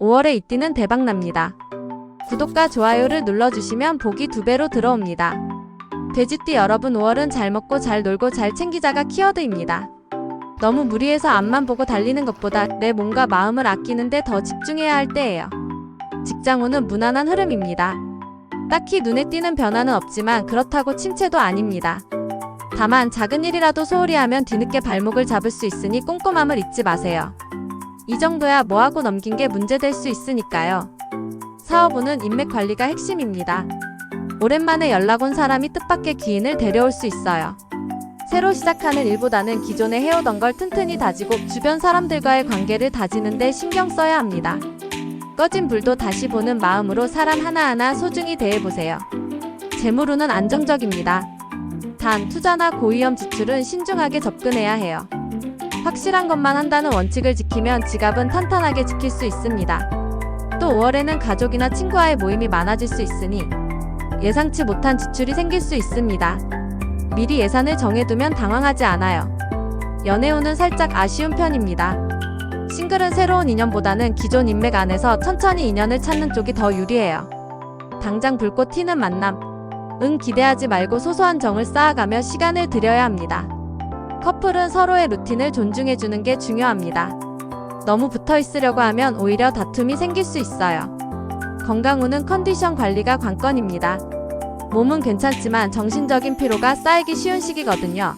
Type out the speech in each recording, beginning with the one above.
5월에 이띠는 대박납니다. 구독과 좋아요를 눌러주시면 복이 두 배로 들어옵니다. 돼지띠 여러분 5월은 잘 먹고 잘 놀고 잘 챙기자가 키워드입니다. 너무 무리해서 앞만 보고 달리는 것보다 내 몸과 마음을 아끼는데 더 집중해야 할 때예요. 직장운은 무난한 흐름입니다. 딱히 눈에 띄는 변화는 없지만 그렇다고 침체도 아닙니다. 다만 작은 일이라도 소홀히 하면 뒤늦게 발목을 잡을 수 있으니 꼼꼼함을 잊지 마세요. 이 정도야 뭐하고 넘긴 게 문제될 수 있으니까요. 사업운은 인맥 관리가 핵심입니다. 오랜만에 연락 온 사람이 뜻밖의 기인을 데려올 수 있어요. 새로 시작하는 일보다는 기존에 해오던 걸 튼튼히 다지고 주변 사람들과의 관계를 다지는데 신경 써야 합니다. 꺼진 불도 다시 보는 마음으로 사람 하나하나 소중히 대해보세요. 재물운은 안정적입니다. 단, 투자나 고위험 지출은 신중하게 접근해야 해요. 확실한 것만 한다는 원칙을 지키면 지갑은 탄탄하게 지킬 수 있습니다. 또 5월에는 가족이나 친구와의 모임이 많아질 수 있으니 예상치 못한 지출이 생길 수 있습니다. 미리 예산을 정해두면 당황하지 않아요. 연애운은 살짝 아쉬운 편입니다. 싱글은 새로운 인연보다는 기존 인맥 안에서 천천히 인연을 찾는 쪽이 더 유리해요. 당장 불꽃 튀는 만남. 응 기대하지 말고 소소한 정을 쌓아가며 시간을 들여야 합니다. 커플은 서로의 루틴을 존중해주는 게 중요합니다. 너무 붙어 있으려고 하면 오히려 다툼이 생길 수 있어요. 건강운은 컨디션 관리가 관건입니다. 몸은 괜찮지만 정신적인 피로가 쌓이기 쉬운 시기거든요.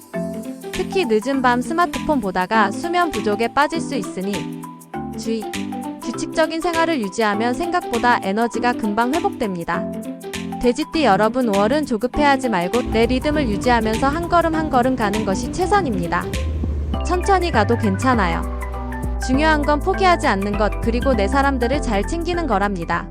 특히 늦은 밤 스마트폰 보다가 수면 부족에 빠질 수 있으니 주의. 규칙적인 생활을 유지하면 생각보다 에너지가 금방 회복됩니다. 돼지띠 여러분 5월은 조급해하지 말고 내 리듬을 유지하면서 한 걸음 한 걸음 가는 것이 최선입니다. 천천히 가도 괜찮아요. 중요한 건 포기하지 않는 것 그리고 내 사람들을 잘 챙기는 거랍니다.